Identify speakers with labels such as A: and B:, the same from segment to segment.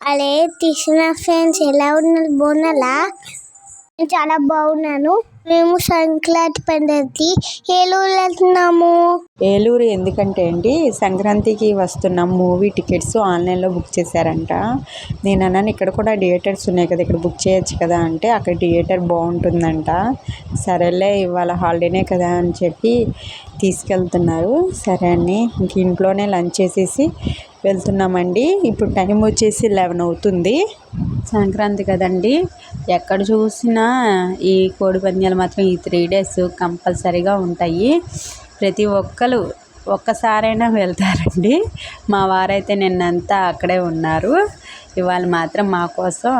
A: అలే తీసిన ఫ్రెండ్స్ ఎలా ఉన్నారు? బాగున్నారా? నేను చాలా బాగున్నాను. మేము సంక్రాంతి పండుగకి ఏలూరు వెళ్తున్నాము.
B: ఏలూరు ఎందుకంటే అండి సంక్రాంతికి వస్తున్న మూవీ టికెట్స్ ఆన్లైన్లో బుక్ చేశారంట. నేను అన్నాను ఇక్కడ కూడా థియేటర్స్ ఉన్నాయి కదా ఇక్కడ బుక్ చేయొచ్చు కదా అంటే అక్కడ థియేటర్ బాగుంటుందంట. సరేలే ఇవాళ హాలిడేనే కదా అని చెప్పి తీసుకెళ్తున్నారు. సరే అని ఇంక ఇంట్లోనే లంచ్ చేసేసి వెళ్తున్నామండి. ఇప్పుడు టైం వచ్చేసి లెవెన్ అవుతుంది. సంక్రాంతి కదండి. ఎక్కడ చూసినా ఈ కోడి పందాలు మాత్రం ఈ త్రీ డేస్ కంపల్సరీగా ఉంటాయి. ప్రతి ఒక్కరు ఒక్కసారైనా వెళ్తారండి. మా వారైతే నిన్నంతా అక్కడే ఉన్నారు. ఇవాళ మాత్రం మా కోసం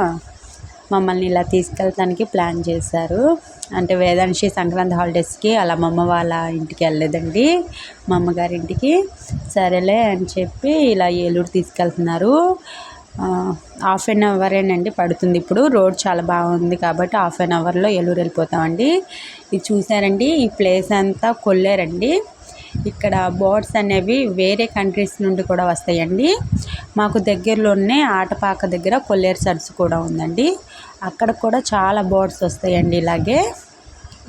B: మమ్మల్ని ఇలా తీసుకెళ్ళటానికి ప్లాన్ చేశారు. అంటే వేదాంశి సంక్రాంతి హాలిడేస్కి అలా మా అమ్మ వాళ్ళ ఇంటికి వెళ్ళలేదండి. మా అమ్మగారి ఇంటికి. సరేలే అని చెప్పి ఇలా ఏలూరు తీసుకెళ్తున్నారు. హాఫ్ అన్ అవరేనండి పడుతుంది ఇప్పుడు. రోడ్ చాలా బాగుంది కాబట్టి హాఫ్ అన్ అవర్లో ఏలూరు వెళ్ళిపోతామండి. ఇది చూసారండి ఈ ప్లేస్ అంతా కొల్లేరండి. ఇక్కడ బోట్స్ అనేవి వేరే కంట్రీస్ నుండి కూడా వస్తాయండి. మాకు దగ్గరలోనే ఆటపాక దగ్గర కొల్లేరు సర్స్ కూడా ఉందండి. అక్కడ కూడా చాలా బోట్స్ వస్తాయండి ఇలాగే.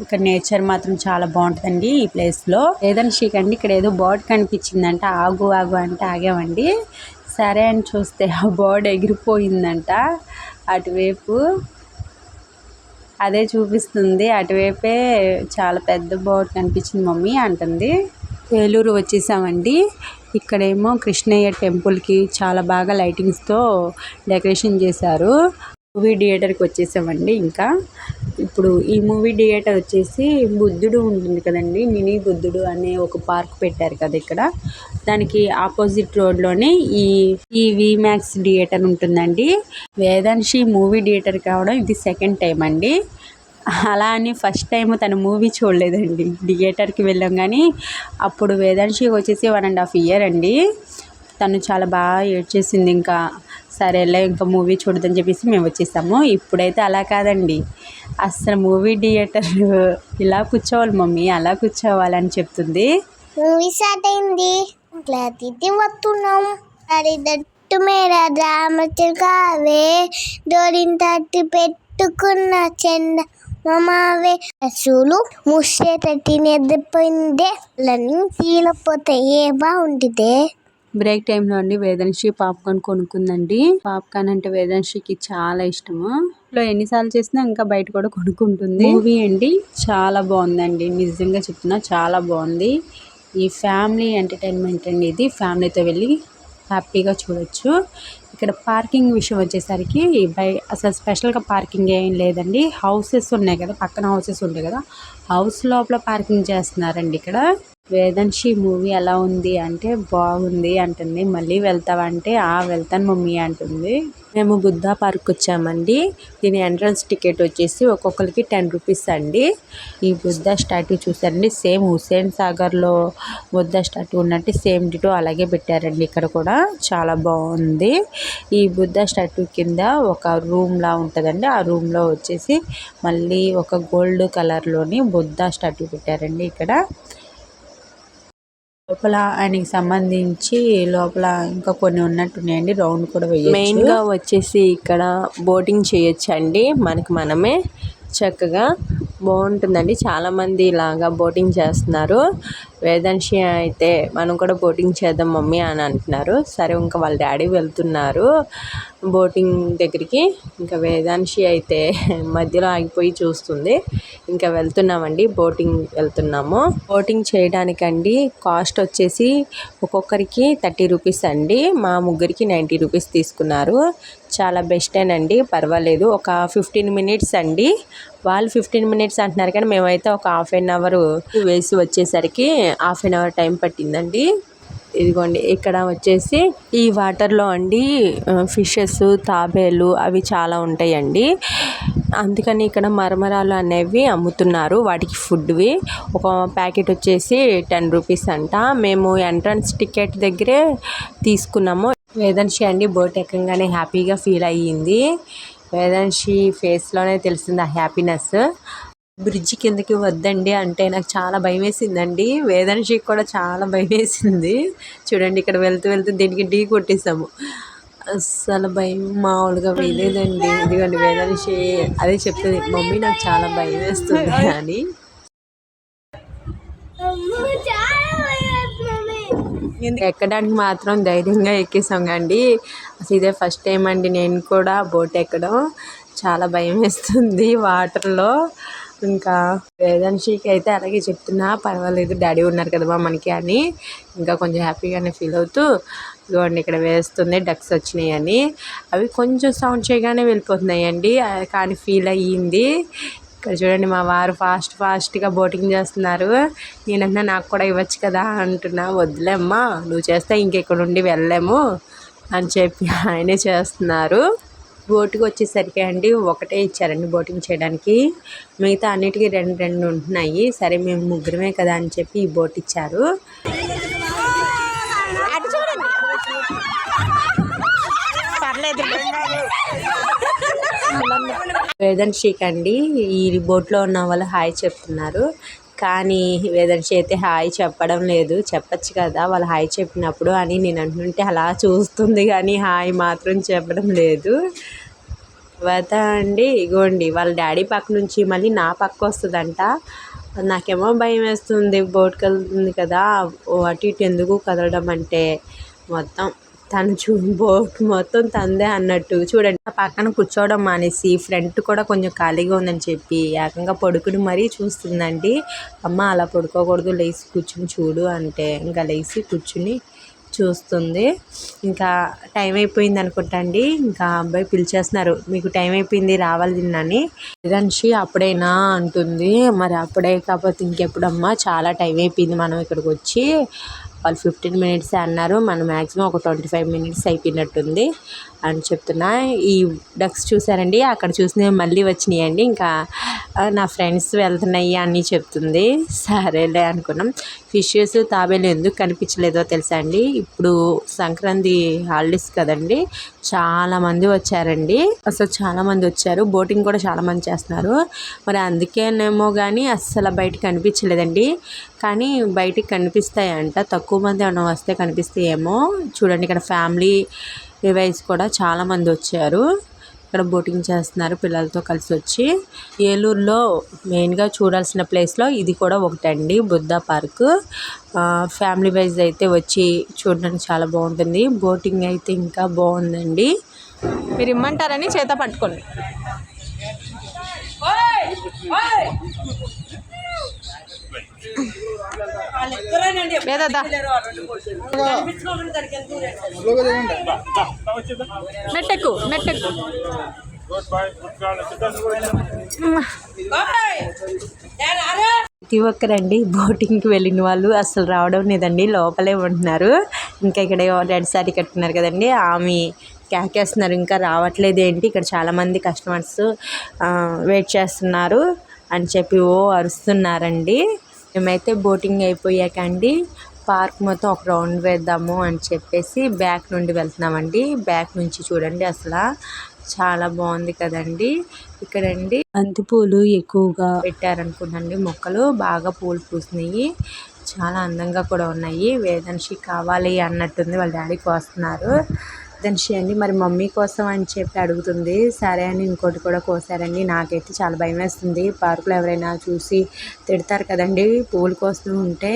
B: ఇక్కడ నేచర్ మాత్రం చాలా బాగుంటుందండి ఈ ప్లేస్లో. ఏదైనా అండి ఇక్కడ ఏదో బోర్డ్ కనిపించిందంట. ఆగు ఆగు అంటే ఆగామండి. సరే అని చూస్తే ఆ బోర్డ్ ఎగిరిపోయిందంట అటువైపు. అదే చూపిస్తుంది. అటువైపే చాలా పెద్ద బోర్డ్ కనిపించింది మమ్మీ అంటుంది. ఏలూరు వచ్చేసామండి. ఇక్కడేమో కృష్ణయ్య టెంపుల్కి చాలా బాగా లైటింగ్స్తో డెకరేషన్ చేశారు. మూవీ థియేటర్కి వచ్చేసామండి ఇంకా. ఇప్పుడు ఈ మూవీ థియేటర్ వచ్చేసి బుద్ధుడు ఉంటుంది కదండి మినీ బుద్ధుడు అనే ఒక పార్క్ పెట్టారు కదా ఇక్కడ. దానికి ఆపోజిట్ రోడ్లోనే ఈ ఈ మ్యాక్స్ థియేటర్ ఉంటుందండి. వేదాంశి మూవీ థియేటర్ కావడం ఇది సెకండ్ టైం అండి. అలా అని ఫస్ట్ టైం తను మూవీ చూడలేదండి. థియేటర్కి వెళ్ళాం కానీ అప్పుడు వేదాంశి వచ్చేసి వన్ అండ్ హాఫ్ ఇయర్ అండి. తను చాలా బాగా ఏడ్చేసింది ఇంకా. సరేలే ఇంకా మూవీ చూడదని చెప్పేసి మేము వచ్చేసాము. ఇప్పుడైతే అలా కాదండి. అసలు మూవీ థియేటర్ ఇలా కూర్చోవాలి మమ్మీ అలా కూర్చోవాలని చెప్తుంది.
A: మూవీ స్టార్ట్ అయింది. క్లాతిథి వస్తున్నాం అది దట్టు మేర కావే. డోరిని తట్టి పెట్టుకున్న చెంద మామావే. పశువులు ముసే తట్టి నిద్రపోయిందే లర్నింగ్ తీలపోతే ఏ బాగుంటుందే
B: బ్రేక్ టైంలో అండి వేదన్షి పాప్కార్న్ కొనుక్కుందండి. పాప్కార్న్ అంటే వేదన్షికి చాలా ఇష్టము. ఇట్లా ఎన్నిసార్లు చేసినా ఇంకా బయట కూడా కొనుక్కుంటుంది. మూవీ అండి. చాలా బాగుందండి. నిజంగా చెప్తున్నా చాలా బాగుంది. ఈ ఫ్యామిలీ ఎంటర్టైన్మెంట్ అండి ఇది ఫ్యామిలీతో వెళ్ళి హ్యాపీగా చూడొచ్చు. ఇక్కడ పార్కింగ్ విషయం వచ్చేసరికి బై అసలు స్పెషల్గా పార్కింగ్ ఏం లేదండి. హౌసెస్ ఉన్నాయి కదా పక్కన హౌసెస్ ఉంటాయి కదా హౌస్ లోపల పార్కింగ్ చేస్తున్నారండి ఇక్కడ. వేదన్షి మూవీ ఎలా ఉంది అంటే బాగుంది అంటుంది. మళ్ళీ వెళ్తావా అంటే ఆ వెళ్తాను మమ్మీ అంటుంది. మేము బుద్ధా పార్క్ వచ్చామండి. దీని ఎంట్రన్స్ టికెట్ వచ్చేసి ఒక్కొక్కరికి టెన్ రూపీస్ అండి. ఈ బుద్ధా స్టాట్యూ చూసారండి సేమ్ హుసేన్ సాగర్లో బుద్ధా స్టాట్యూ ఉన్నట్టు సేమ్ డిటో అలాగే పెట్టారండి. ఇక్కడ కూడా చాలా బాగుంది. ఈ బుద్ధ స్టాట్యూ కింద ఒక రూమ్ లా ఉంటుందండి. ఆ రూమ్లో వచ్చేసి మళ్ళీ ఒక గోల్డ్ కలర్లోని బుద్ధా స్టాట్యూ పెట్టారండి ఇక్కడ. లోపల ఆయనకి సంబంధించి లోపల ఇంకా కొన్ని ఉన్నట్టున్నాయండి. రౌండ్ కూడా వేయచ్చు.
C: మెయిన్గా వచ్చేసి ఇక్కడ బోటింగ్ చేయొచ్చండి. మనకి మనమే చక్కగా బాగుంటుందండి. చాలామంది ఇలాగా బోటింగ్ చేస్తున్నారు. వేదాంశి అయితే మనం కూడా బోటింగ్ చేద్దాం మమ్మీ అని అంటున్నారు. సరే ఇంకా వాళ్ళ డాడీ వెళ్తున్నారు బోటింగ్ దగ్గరికి. ఇంకా వేదాంశి అయితే మధ్యలో ఆగిపోయి చూస్తుంది. ఇంకా వెళ్తున్నామండి బోటింగ్ వెళ్తున్నాము. బోటింగ్ చేయడానికండి కాస్ట్ వచ్చేసి ఒక్కొక్కరికి థర్టీ రూపీస్ అండి. మా ముగ్గురికి నైంటీ రూపీస్ తీసుకున్నారు. చాలా బెస్టేనండి పర్వాలేదు. ఒక ఫిఫ్టీన్ మినిట్స్ అండి. వాళ్ళు ఫిఫ్టీన్ మినిట్స్ అంటున్నారు కానీ మేమైతే ఒక హాఫ్ అన్ అవర్ వేసి వచ్చేసరికి హాఫ్ అన్ అవర్ టైం పట్టిందండి. ఇదిగోండి ఇక్కడ వచ్చేసి ఈ వాటర్లో అండి ఫిషెస్ తాబేలు అవి చాలా ఉంటాయండి. అందుకని ఇక్కడ మరమరాలు అనేవి అమ్ముతున్నారు వాటికి ఫుడ్వి ఒక ప్యాకెట్ వచ్చేసి టెన్ రూపీస్ అంట. మేము ఎంట్రన్స్ టికెట్ దగ్గరే తీసుకున్నాము. వేదన్షి అండి బోట్ ఎక్కగానే హ్యాపీగా ఫీల్ అయ్యింది. వేదాంశి ఫేస్లోనే తెలిసింది ఆ హ్యాపీనెస్. బ్రిడ్జ్ కిందకి వద్దండి అంటే నాకు చాలా భయం వేసిందండి వేదన్షికి కూడా చాలా భయం వేసింది చూడండి ఇక్కడ వెళ్తూ వెళ్తూ దీనికి ఢీ కొట్టేసాము
B: అస్సలు భయం మామూలుగా వేయలేదండి ఎందుకంటే వేదాంశి అదే చెప్తుంది మమ్మీ నాకు చాలా భయం వేస్తుంది అని ఎక్కడానికి మాత్రం ధైర్యంగా ఎక్కేసాం అండి అసలు ఇదే ఫస్ట్ టైం అండి నేను కూడా బోట్ ఎక్కడం. చాలా భయం వేస్తుంది వాటర్లో. ఇంకా వేదాంశికి అయితే అలాగే చెప్తున్నా పర్వాలేదు డాడీ ఉన్నారు కదా మనకి అని. ఇంకా కొంచెం హ్యాపీగానే ఫీల్ అవుతూ ఇదిగోండి ఇక్కడ వేస్తుంది డక్స్ వచ్చినాయి అని. అవి కొంచెం సౌండ్ చేయగానే వెళ్ళిపోతున్నాయి అండి కానీ ఫీల్ అయ్యింది. ఇక్కడ చూడండి మా వారు ఫాస్ట్ ఫాస్ట్గా బోటింగ్ చేస్తున్నారు. నేనన్నా నాకు కూడా ఇవ్వచ్చు కదా అంటున్నా. వద్దులేమ్మా నువ్వు చేస్తే ఇంకెక్కడ నుండి వెళ్ళలేము అని చెప్పి ఆయనే చేస్తున్నారు. బోటుకి వచ్చేసరికి అండి ఒకటే ఇచ్చారండి బోటింగ్ చేయడానికి. మిగతా అన్నిటికీ రెండు రెండు ఉంటున్నాయి. సరే మేము ముగ్గురమే కదా అని చెప్పి ఈ బోట్ ఇచ్చారు. వేదన్షిక్ అండి. ఈ బోట్లో ఉన్న వాళ్ళు హాయ్ చెప్తున్నారు. కానీ వేదన్షి అయితే హాయ్ చెప్పడం లేదు. చెప్పచ్చు కదా వాళ్ళు హాయ్ చెప్పినప్పుడు అని నేను అంటుంటే అలా చూస్తుంది కానీ హాయ్ మాత్రం చెప్పడం లేదు. తర్వాత అండి ఇగోండి వాళ్ళ డాడీ పక్క నుంచి మళ్ళీ నా పక్క వస్తుందంట. నాకేమో భయం వేస్తుంది బోట్కి వెళ్తుంది కదా అటు ఇటు ఎందుకు కదలడం అంటే మొత్తం. తను చూ బోట్ మొత్తం తందే అన్నట్టు. చూడండి ఆ పక్కన కూర్చోవడం మానేసి ఫ్రంట్ కూడా కొంచెం ఖాళీగా ఉందని చెప్పి ఏకంగా పడుకుని మరీ చూస్తుందండి. అమ్మ అలా పడుకోకూడదు లేచి కూర్చుని చూడు అంటే ఇంకా లేచి కూర్చుని చూస్తుంది. ఇంకా టైం అయిపోయింది అనుకుంటా అండి. ఇంకా అబ్బాయి పిలిచేస్తున్నారు మీకు టైం అయిపోయింది రావాలి తిన్నాని రిదంశి అప్పుడైనా? అంటుంది. మరి అప్పుడే కాకపోతే ఇంకెప్పుడమ్మా? చాలా టైం అయిపోయింది మనం ఇక్కడికి వచ్చి. వాళ్ళు ఫిఫ్టీన్ మినిట్సే అన్నారు. మనం మ్యాక్సిమం ఒక ట్వంటీ ఫైవ్ మినిట్స్ అయిపోయినట్టుంది అని చెప్తున్నా. ఈ డక్స్ చూసారండి అక్కడ చూసినవి మళ్ళీ వచ్చినాయండి. ఇంకా నా ఫ్రెండ్స్ వెళ్తున్నాయి అని చెప్తుంది. సరేలే అనుకున్నాం. ఫిషెస్ తాబేలు ఎందుకు కనిపించలేదో తెలుసా అండి? ఇప్పుడు సంక్రాంతి హాలిడేస్ కదండి. చాలామంది వచ్చారండి. అసలు చాలామంది వచ్చారు. బోటింగ్ కూడా చాలామంది చేస్తున్నారు. మరి అందుకేనేమో కానీ అస్సలు బయట కనిపించలేదండి. కానీ బయటికి కనిపిస్తాయంట. తక్కువ మంది ఏమైనా వస్తే కనిపిస్తాయేమో. చూడండి ఇక్కడ ఫ్యామిలీ వైజ్ కూడా చాలా మంది వచ్చారు. ఇక్కడ బోటింగ్ చేస్తున్నారు పిల్లలతో కలిసి వచ్చి. ఏలూరులో మెయిన్గా చూడాల్సిన ప్లేస్లో ఇది కూడా ఒకటండి బుద్ధ పార్క్. ఫ్యామిలీ వైజ్ అయితే వచ్చి చూడడానికి చాలా బాగుంటుంది. బోటింగ్ అయితే ఇంకా బాగుందండి. మీరు ఇమ్మంటారని చేత పట్టుకోండి మెట్టెక్కు మెట్టెక్కు ప్రతి ఒక్కరండి బోటింగ్కి వెళ్ళిన వాళ్ళు అసలు రావడం లేదండి లోపలే ఉంటున్నారు. ఇంకా ఇక్కడ రెడ్ సారీ కట్టుకున్నారు కదండి ఆమె కేకేస్తున్నారు ఇంకా రావట్లేదు ఏంటి ఇక్కడ చాలామంది కస్టమర్స్ వెయిట్ చేస్తున్నారు అని చెప్పి ఓ అరుస్తున్నారండి. మేమైతే బోటింగ్ అయిపోయాక అండి పార్క్ మొత్తం ఒక రౌండ్ వేద్దాము అని చెప్పేసి బ్యాక్ నుండి వెళ్తున్నామండి. బ్యాక్ నుంచి చూడండి అసలు చాలా బాగుంది కదండి. ఇక్కడండి బంతి పూలు ఎక్కువగా పెట్టారనుకుంటండి మొక్కలు. బాగా పూలు పూసినాయి. చాలా అందంగా కూడా ఉన్నాయి. వేదన్షి కావాలి అన్నట్టుంది వాళ్ళ డాడీకి వస్తున్నారు. వేదన్షి అండి మరి మమ్మీ కోసం అని చెప్పి అడుగుతుంది. సరే అని ఇంకోటి కూడా కోసారండి. నాకైతే చాలా భయం వేస్తుంది. పార్కులో ఎవరైనా చూసి తిడతారు కదండి. పూలు కోస్తూ ఉంటే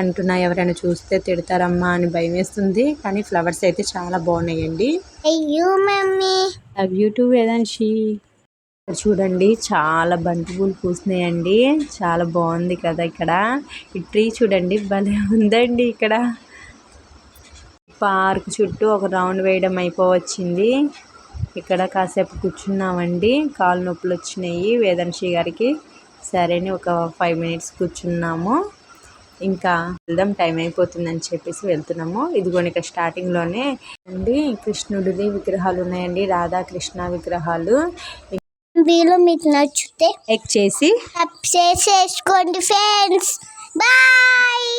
B: అంటున్నా ఎవరైనా చూస్తే తిడతారమ్మా అని భయం వేస్తుంది. కానీ ఫ్లవర్స్ అయితే చాలా బాగున్నాయండి. Love you too Vedanshi. చూడండి చాలా బంతి పూలు పూసినాయండి చాలా బాగుంది కదా ఇక్కడ. ఈ ట్రీ చూడండి భలే ఉందండి ఇక్కడ. పార్క్ చుట్టూ ఒక రౌండ్ వేయడం అయిపోవచ్చింది. ఇక్కడ కాసేపు కూర్చున్నామండి. కాలు నొప్పులు వచ్చినాయి. వేదాంశి గారికి సరే అని ఒక ఫైవ్ మినిట్స్ కూర్చున్నాము. ఇంకా వెళ్దాం టైం అయిపోతుందని చెప్పేసి వెళ్తున్నాము. ఇదిగోండి ఇక్కడ స్టార్టింగ్లోనే అండి కృష్ణుడిది విగ్రహాలు ఉన్నాయండి. రాధాకృష్ణ విగ్రహాలు.
A: వీడియో మీకు నచ్చితే
B: ఎక్ చేసి.
A: చేసుకోండి ఫ్రెండ్స్ బాయ్